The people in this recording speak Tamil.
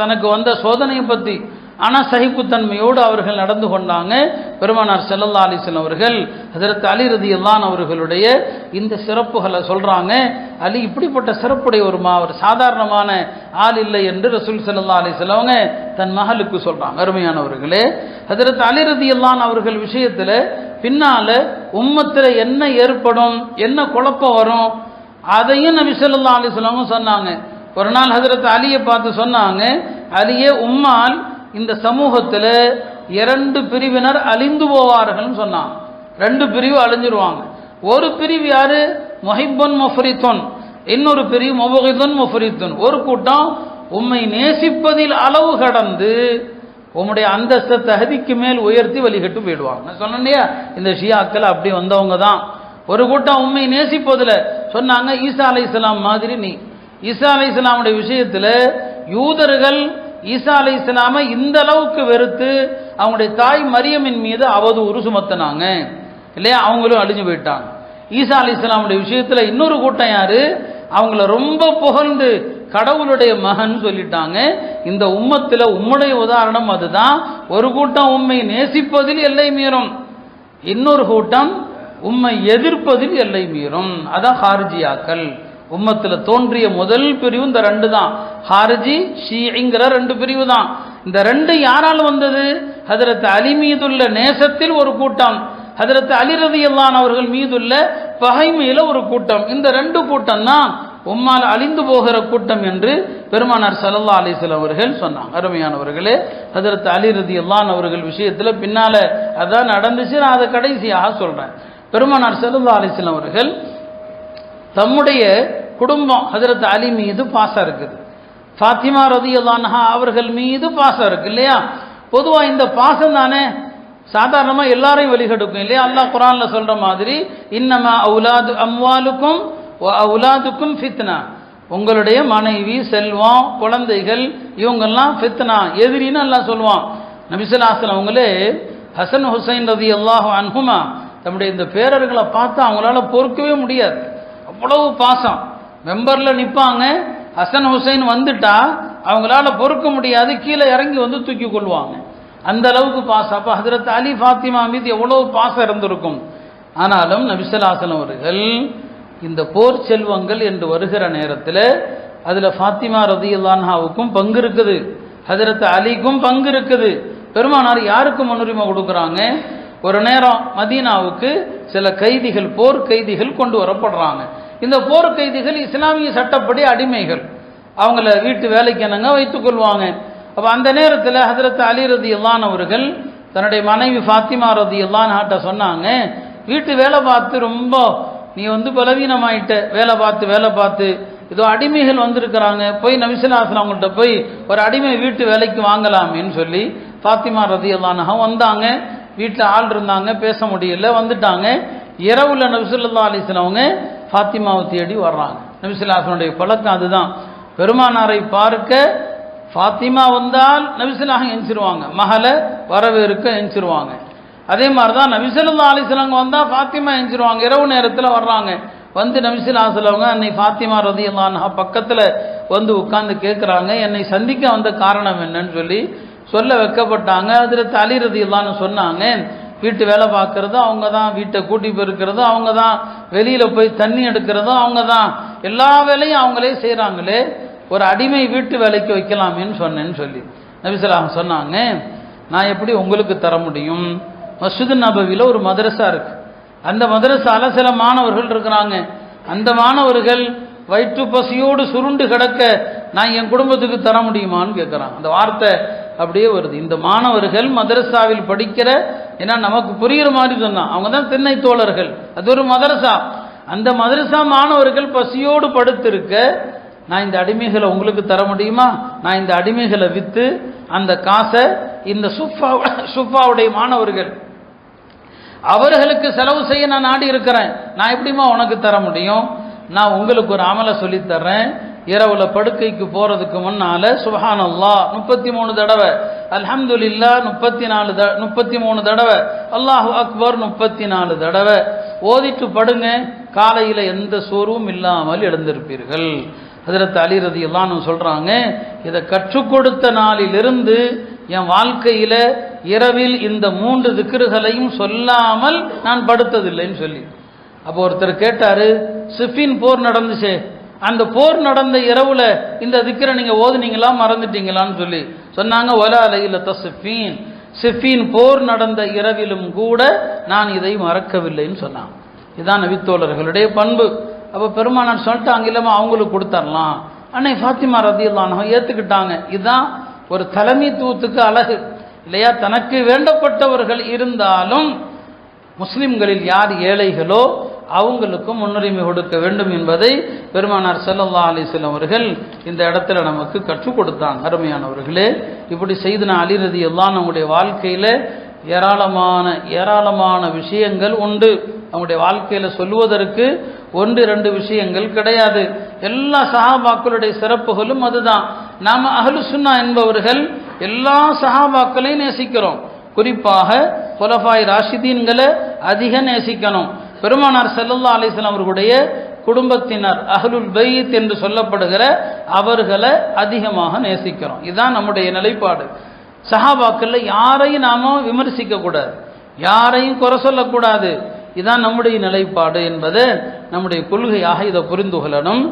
தனக்கு வந்த சோதனையை பற்றி ஆனால் சகிப்புத்தன்மையோடு அவர்கள் நடந்து கொண்டாங்க. பெருமானார் செல்லல்லா அலிசன் அவர்கள் அதற்கு அலி ரதி அவர்களுடைய இந்த சிறப்புகளை சொல்கிறாங்க அலி இப்படிப்பட்ட சிறப்புடைய ஒரு மா ஒரு சாதாரணமான ஆள் இல்லை என்று ரசூல் செல்லல்லா அலிஸ்லாம் தன் மகளுக்கு சொல்கிறாங்க அருமையானவர்களே அதற்கு அலி ரதி அவர்கள் விஷயத்தில் பின்னால உம்மத்தில் என்ன ஏற்படும் என்ன குழப்பம் வரும் அதையும் நபி செல்லல்லா அலைஹி சொன்னாங்க. ஒரு நாள் ஹசரத் அலியை பார்த்து சொன்னாங்க அலியே உம்மால் இந்த சமூகத்தில் இரண்டு பிரிவினர் அழிந்து போவார்கள்னு சொன்னான். ரெண்டு பிரிவு அழிஞ்சிருவாங்க. ஒரு பிரிவு யாரு? மொஹிபன் மொஃபரித்தொன். இன்னொரு பிரிவு மொபகிதன் மொஃபரித்தொன். ஒரு கூட்டம் உம்மை நேசிப்பதில் அளவு கடந்து உம்முடைய அந்தஸ்தை தகுதிக்கு மேல் உயர்த்தி வழிகட்டு போயிடுவாங்க. நான் சொன்னேன் இந்த ஷியாக்கள் அப்படி வந்தவங்க தான். ஒரு கூட்டம் உண்மை நேசிப்பதில் சொன்னாங்க ஈசா அலை இஸ்லாம் மாதிரி நீ. ஈசா அலி இஸ்லாமுடைய விஷயத்தில் யூதர்கள் ஈசா அலை இஸ்லாமை இந்த அளவுக்கு வெறுத்து அவங்களுடைய தாய் மரியமின் மீது அவதூறு சுமத்தினாங்க. இல்லையா? அவங்களும் அழிஞ்சு போயிட்டாங்க. ஈசா அலி இஸ்லாமுடைய விஷயத்தில் இன்னொரு கூட்டம் யாரு? அவங்கள ரொம்ப புகழ்ந்து கடவுளுடைய மகன் சொல்லிட்டாங்க. இந்த உம்மத்தில் உம்முடைய உதாரணம் அதுதான். ஒரு கூட்டம் உண்மை நேசிப்பதில் எல்லை மீறும். இன்னொரு கூட்டம் உம்மை எதிர்ப்பதில் எல்லை மீறும். அதான் ஹார்ஜியாக்கள். உம்மத்தில் தோன்றிய முதல் பிரிவு இந்த ரெண்டு தான். ஹாரிஜி ஷீங்கிற ரெண்டு பிரிவு தான். இந்த ரெண்டு யாரால் வந்தது? ஹதரத் அலி மீதுள்ள நேசத்தில் ஒரு கூட்டம். ஹதரத் அலி ரதியல்லான் அவர்கள் மீதுள்ள பகைமையில் ஒரு கூட்டம். இந்த ரெண்டு கூட்டம் தான் உம்மால் அழிந்து போகிற கூட்டம் என்று பெருமானார் சல்லல்லா அலிசல் அவர்கள் சொன்னாங்க. அருமையானவர்களே ஹதரத் அலி ரதியல்லான் அவர்கள் விஷயத்தில் பின்னால் அதான் நடந்துச்சு நான் அதை கடைசியாக சொல்கிறேன் பெருமானார் சல்லல்லா அலிசல் அவர்கள் தம்முடைய குடும்பம் ஹதரத் அலி மீது பாசம் இருக்குது. ஃபாத்திமா ரதியல்லான்ஹா அவர்கள் மீது பாசம் இருக்கு இல்லையா? பொதுவாக இந்த பாசம் தானே சாதாரணமாக எல்லாரையும் வழிகெடுக்கும் இல்லையா? அல்லாஹ் குரானில் சொல்கிற மாதிரி இன்னமா அவுலாது அம்வாலுக்கும் அவுலாதுக்கும் ஃபித்னா. உங்களுடைய மனைவி செல்வம் குழந்தைகள் இவங்கெல்லாம் ஃபித்னா எதிரின்னு எல்லாம் சொல்லுவான். நபிசுல்லாஸ்லாம் அவங்களே ஹசன் ஹுசைன் ரதி அல்லாஹ் அன்ஹுமா தம்முடைய இந்த பேரர்களை பார்த்து அவங்களால பொறுக்கவே முடியாது. அவ்வளவு பாசம். மெம்பரில் நிற்பாங்க ஹசன் ஹுசைன் வந்துட்டா அவங்களால பொறுக்க முடியாது கீழே இறங்கி வந்து தூக்கி கொள்வாங்க. அந்த அளவுக்கு பாசம். அப்போ ஹசரத் அலி ஃபாத்திமா மீது எவ்வளவு பாசம் இருந்திருக்கும்? ஆனாலும் நபிசல்லாசலம் அவர்கள் இந்த போர் செல்வங்கள் என்று வருகிற நேரத்தில் அதில் ஃபாத்திமா ரதியுல்லான்ஹாவுக்கும் பங்கு இருக்குது. ஹசரத் அலிக்கும் பங்கு இருக்குது. பெருமானார் யாருக்கு முன்னுரிமை கொடுக்குறாங்க? ஒரு நேரம் மதீனாவுக்கு சில கைதிகள் போர் கைதிகள் கொண்டு வரப்படுறாங்க. இந்த போர் கைதிகள் இஸ்லாமிய சட்டப்படி அடிமைகள். அவங்கள வீட்டு வேலைக்கு என்னங்க வைத்துக் கொள்வாங்க? அப்போ அந்த நேரத்தில் ஹசரத் அலி ரதி அவர்கள் தன்னுடைய மனைவி ஃபாத்திமா ரதி இல்லான்ஹாட்ட சொன்னாங்க வீட்டு வேலை பார்த்து ரொம்ப நீ வந்து பலவீனமாயிட்ட. வேலை பார்த்து வேலை பார்த்து. ஏதோ அடிமைகள் வந்திருக்கிறாங்க. போய் நபிசுல்லாசன் அவங்கள்ட்ட போய் ஒரு அடிமை வீட்டு வேலைக்கு வாங்கலாமேன்னு சொல்லி ஃபாத்திமா ரதி வந்தாங்க. வீட்டில் ஆள் இருந்தாங்க பேச முடியல வந்துட்டாங்க. இரவுல நபிசுல்லா அலிஸ்லாம் அவங்க ஃபாத்திமாவை தேடி வர்றாங்க. நபிசுல்லாசனுடைய பழக்கம் அதுதான். பெருமானாரை பார்க்க ஃபாத்திமா வந்தால் நபிசுல்லாக எஞ்சிருவாங்க மகளை வரவேற்க எஞ்சிருவாங்க அதே மாதிரி தான் நபிசல்லா அலிஸ்லாங்க வந்தால் ஃபாத்திமா எஞ்சிருவாங்க இரவு நேரத்தில் வர்றாங்க. வந்து நபிசுல்லாசலவங்க அன்னை ஃபாத்திமா ரதி அல்லான்ஹா பக்கத்தில் வந்து உட்கார்ந்து கேட்குறாங்க என்னை சந்திக்க வந்த காரணம் என்னன்னு சொல்லி சொல்ல வைக்கப்பட்டாங்க. அதில் தலி இல்லான்னு சொன்னாங்க வீட்டு வேலை பார்க்குறதும் அவங்க தான் வீட்டை கூட்டி பெருக்கிறதும் அவங்க தான் வெளியில் போய் தண்ணி எடுக்கிறதும் அவங்க தான் எல்லா வேலையும் அவங்களே செய்கிறாங்களே ஒரு அடிமை வீட்டு வேலைக்கு வைக்கலாமேன்னு சொன்னேன்னு சொல்லி. நபிசலாம் சொன்னாங்க நான் எப்படி உங்களுக்கு தர முடியும்? மஸ்ஜிது நபவியில் ஒரு மதரசா இருக்கு. அந்த மதரசால சில மாணவர்கள் இருக்கிறாங்க. அந்த மாணவர்கள் வயிற்று பசியோடு சுருண்டு கிடக்க நான் என் குடும்பத்துக்கு தர முடியுமான்னு கேட்குறான் அந்த வார்த்தை அப்படியே வருது. இந்த மாணவர்கள் மதரசாவில் படிக்கிற ஏன்னா நமக்கு புரிகிற மாதிரி சொன்னான். அவங்க தான் திண்ணை தோழர்கள். அது ஒரு மதரசா. அந்த மதரசா மாணவர்கள் பசியோடு படுத்திருக்க நான் இந்த அடிமைகளை உங்களுக்கு தர முடியுமா? நான் இந்த அடிமைகளை விற்று அந்த காசை இந்த சுஃபா சுஃபாவுடைய மாணவர்கள் அவர்களுக்கு செலவு செய்ய நான் நாடி இருக்கிறேன். நான் எப்படிமா உனக்கு தர முடியும்? நான் உங்களுக்கு ஒரு அமலை சொல்லித்தர்றேன். இரவுல படுக்கைக்கு போறதுக்கு முன்னால சுபஹான் முப்பத்தி மூணு தடவை அல்ஹம்துலில்லா முப்பத்தி நாலு த முப்பத்தி மூணு தடவை. அல்லாஹு அக்பர் முப்பத்தி நாலு தடவை. ஓதிட்டு படுங்க காலையில் எந்த சோர்வும் இல்லாமல் எழுந்திருப்பீர்கள். ஹஜரத் அலி ரதி எல்லாம் சொல்கிறாங்க இதை கற்றுக் கொடுத்த நாளிலிருந்து என் வாழ்க்கையில் இரவில் இந்த மூன்று திக்ருகளையும் சொல்லாமல் நான் படுத்ததில்லைன்னு சொல்லி. அப்போ ஒருத்தர் கேட்டார் சிஃபின் போர் நடந்துச்சே. அந்த போர் நடந்த இரவில் இந்த திக்கரை நீங்கள் ஓதுனீங்களா மறந்துட்டீங்களான்னு சொல்லி. சொன்னாங்க ஒலா அலையில தசிஃபீன் சிஃபீன் போர் நடந்த இரவிலும் கூட நான் இதை மறக்கவில்லைன்னு சொன்னான். இதுதான் நபித்தோழர்களுடைய பண்பு. அப்போ பெருமானார் சொல்லிட்டாங்க இல்லாமல் அவங்களுக்கு கொடுத்தர்லாம். அன்னை ஃபாத்திமா ரதியுல்லானோ ஏற்றுக்கிட்டாங்க இதுதான் ஒரு தலைமைத்துவத்துக்கு அழகு. இல்லையா? தனக்கு வேண்டப்பட்டவர்கள் இருந்தாலும் முஸ்லிம்களில் யார் ஏழைகளோ அவங்களுக்கும் முன்னுரிமை கொடுக்க வேண்டும் என்பதை பெருமானார் செல்லல்லா அலிஸ்லாம் அவர்கள் இந்த இடத்துல நமக்கு கற்றுக் கொடுத்தாங்க. அருமையானவர்களே இப்படி செய்து அலிரதி எல்லாம் நம்முடைய வாழ்க்கையில் ஏராளமான ஏராளமான விஷயங்கள் உண்டு. நம்முடைய வாழ்க்கையில் சொல்லுவதற்கு ஒன்று ரெண்டு விஷயங்கள் கிடையாது. எல்லா சஹாபாக்களுடைய சிறப்புகளும் அதுதான். நாம் அகலு சுன்னா என்பவர்கள் எல்லா சஹாபாக்களையும் நேசிக்கிறோம். குறிப்பாக புலஃபாய் ராஷிதீன்களை அதிக நேசிக்கணும். பெருமானார் செல்லல்லா அலிஸ்லாம் அவர்களுடைய குடும்பத்தினர் அஹ்லுல் பைத் என்று சொல்லப்படுகிற அவர்களை அதிகமாக நேசிக்கிறோம். இதுதான் நம்முடைய நிலைப்பாடு. சஹாபாக்கள்ல யாரையும் நாம விமர்சிக்க கூடாது. யாரையும் குறை சொல்லக்கூடாது இதான் நம்முடைய நிலைப்பாடு என்பது நம்முடைய கொள்கையாக இதை புரிந்து கொள்ளணும்.